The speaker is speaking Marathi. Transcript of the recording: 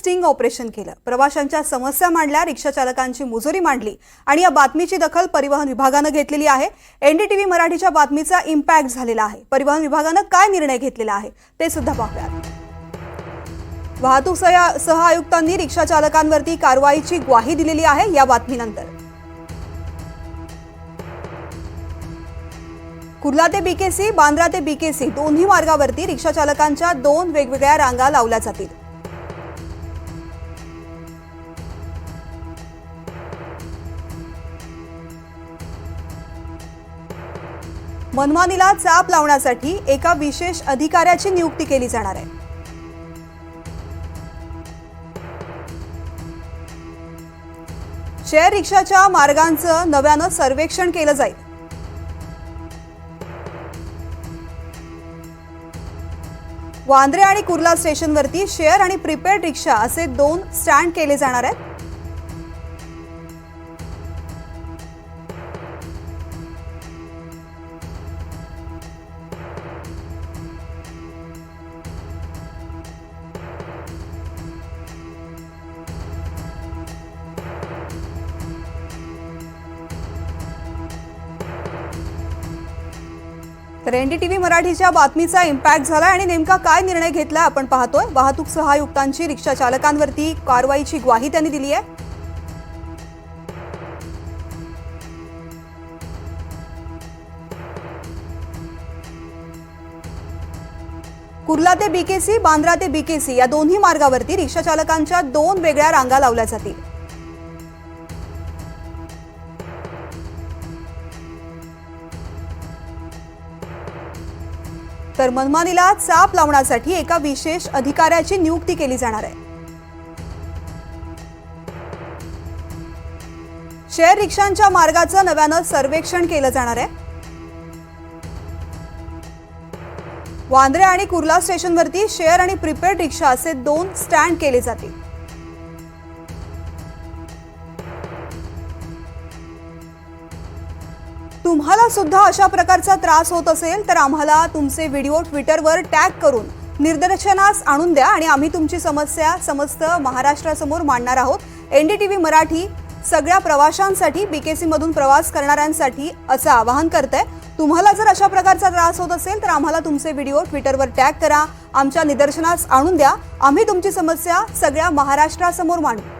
स्टिंग ऑपरेशन केलं. प्रवाशांच्या समस्या मांडल्या रिक्षा चालकांची मुजोरी मांडली आणि या बातमीची दखल परिवहन विभागानं घेतलेली आहे. एनडीटीव्ही मराठीच्या बातमीचा इम्पॅक्ट झालेला आहे. परिवहन विभागानं काय निर्णय घेतलेला आहे ते सुद्धा पाहूयात. वाहतूक सह आयुक्तांनी रिक्षा चालकांवरती कारवाईची ग्वाही दिलेली आहे या बातमीनंतर. कुर्ला ते बीकेसी बांद्रा ते बीकेसी दोन्ही मार्गावरती रिक्षा चालकांच्या दोन वेगवेगळ्या रांगा लावल्या जातील. मनमानीला चाप लावण्यासाठी एका विशेष अधिकाऱ्याची नियुक्ती केली जाणार आहे. शेअर रिक्षाच्या मार्गांचं नव्यानं सर्वेक्षण केलं जाईल. वांद्रे आणि कुर्ला स्टेशनवरती शेअर आणि प्रिपेड रिक्षा असे दोन स्टँड केले जाणार आहेत. तर रेंडी टी व्ही मराठीच्या बातमीचा इम्पॅक्ट झाला आणि नेमका काय निर्णय घेतला आपण पाहतोय. वाहतूक सहायुक्तांची रिक्षा चालकांवरती कारवाईची ग्वाही त्यांनी दिली आहे. कुर्ला ते बीकेसी बांद्रा ते बीकेसी या दोन्ही मार्गावरती रिक्षा चालकांच्या दोन वेगळ्या रांगा लावल्या जातील. तर मनमानीला चाप लावण्यासाठी एका विशेष अधिकाऱ्याची नियुक्ती केली जाणार आहे. शेअर रिक्षांच्या मार्गाचं नव्यानं सर्वेक्षण केलं जाणार आहे. वांद्रे आणि कुर्ला स्टेशनवरती शेअर आणि प्रिपेड रिक्षा असे दोन स्टँड केले जातील. तुम्हाला सुद्धा अशा प्रकारचा त्रास होत असेल तर आम्हाला तुमचे व्हिडिओ ट्विटरवर टॅग करून निदर्शनास आणून द्या आणि आम्ही तुमची समस्या समस्त महाराष्ट्रासमोर मांडणार आहोत. N D T V Marathi सगळ्या प्रवाशांसाठी बी के सीमधून प्रवास करणाऱ्यांसाठी असं आवाहन करतंय. तुम्हाला जर अशा प्रकारचा त्रास होत असेल तर आम्हाला तुमचे व्हिडिओ ट्विटरवर टॅग करा आमच्या निदर्शनास आणून द्या. आम्ही तुमची समस्या सगळ्या महाराष्ट्रासमोर मांडू.